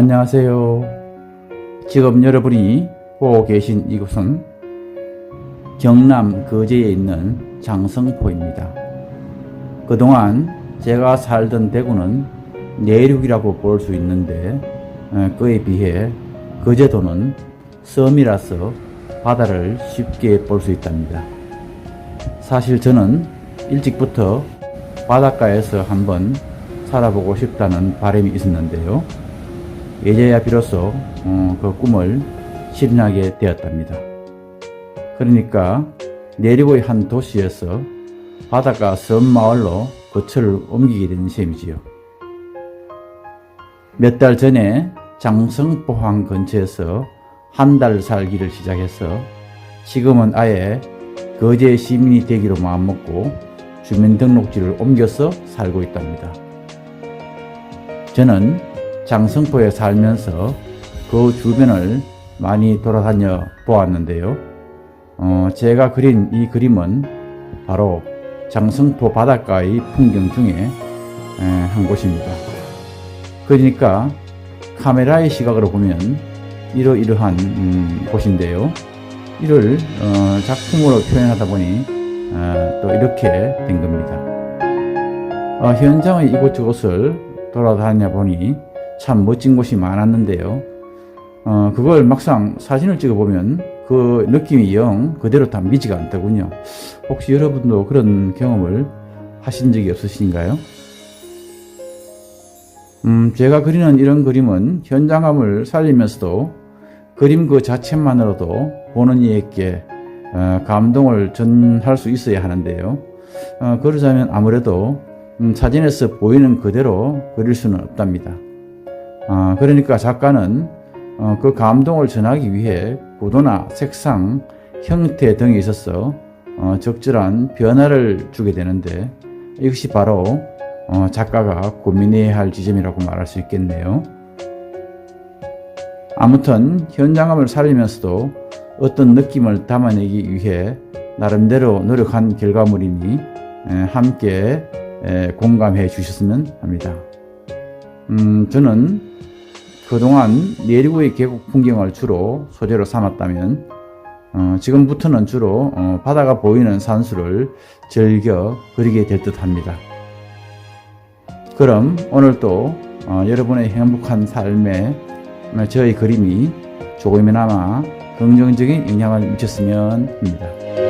안녕하세요. 지금 여러분이 보고 계신 이곳은 경남 거제에 있는 장성포입니다. 그동안 제가 살던 대구는 내륙이라고 볼 수 있는데 어, 그에 비해 거제도는 섬이라서 바다를 쉽게 볼 수 있답니다. 사실 저는 일찍부터 바닷가에서 한번 살아보고 싶다는 바람이 있었는데요. 예제야 비로소 어, 그 꿈을 실현하게 되었답니다. 그러니까 내륙의 한 도시에서 바닷가 섬 마을로 거처를 옮기게 된 셈이지요. 몇 달 전에 장성포항 근처에서 한 달 살기를 시작해서 지금은 아예 거제 시민이 되기로 마음먹고 주민등록지를 옮겨서 살고 있답니다. 저는 장성포에 살면서 그 주변을 많이 돌아다녀 보았는데요. 어, 제가 그린 이 그림은 바로 장성포 바닷가의 풍경 중에 에, 한 곳입니다. 그러니까 카메라의 시각으로 보면 이러이러한 음, 곳인데요. 이를 어, 작품으로 표현하다 보니 어, 또 이렇게 된 겁니다. 어, 현장의 이곳저곳을 돌아다녀 보니 참 멋진 곳이 많았는데요. 어, 그걸 막상 사진을 찍어보면 그 느낌이 영 그대로 담기지가 않더군요. 혹시 여러분도 그런 경험을 하신 적이 없으신가요? 음, 제가 그리는 이런 그림은 현장감을 살리면서도 그림 그 자체만으로도 보는 이에게 어, 감동을 전할 수 있어야 하는데요. 어, 그러자면 아무래도 음, 사진에서 보이는 그대로 그릴 수는 없답니다. 어, 그러니까 작가는 어, 그 감동을 전하기 위해 구도나 색상, 형태 등에 있어서 어, 적절한 변화를 주게 되는데 이것이 바로 어, 작가가 고민해야 할 지점이라고 말할 수 있겠네요. 아무튼 현장감을 살리면서도 어떤 느낌을 담아내기 위해 나름대로 노력한 결과물이니 에, 함께 에, 공감해 주셨으면 합니다. 음, 저는 그동안 내륙의 계곡 풍경을 주로 소재로 삼았다면 어, 지금부터는 주로 어, 바다가 보이는 산수를 즐겨 그리게 될 듯 합니다. 그럼 오늘도 어, 여러분의 행복한 삶에 저의 그림이 조금이나마 긍정적인 영향을 미쳤으면 합니다.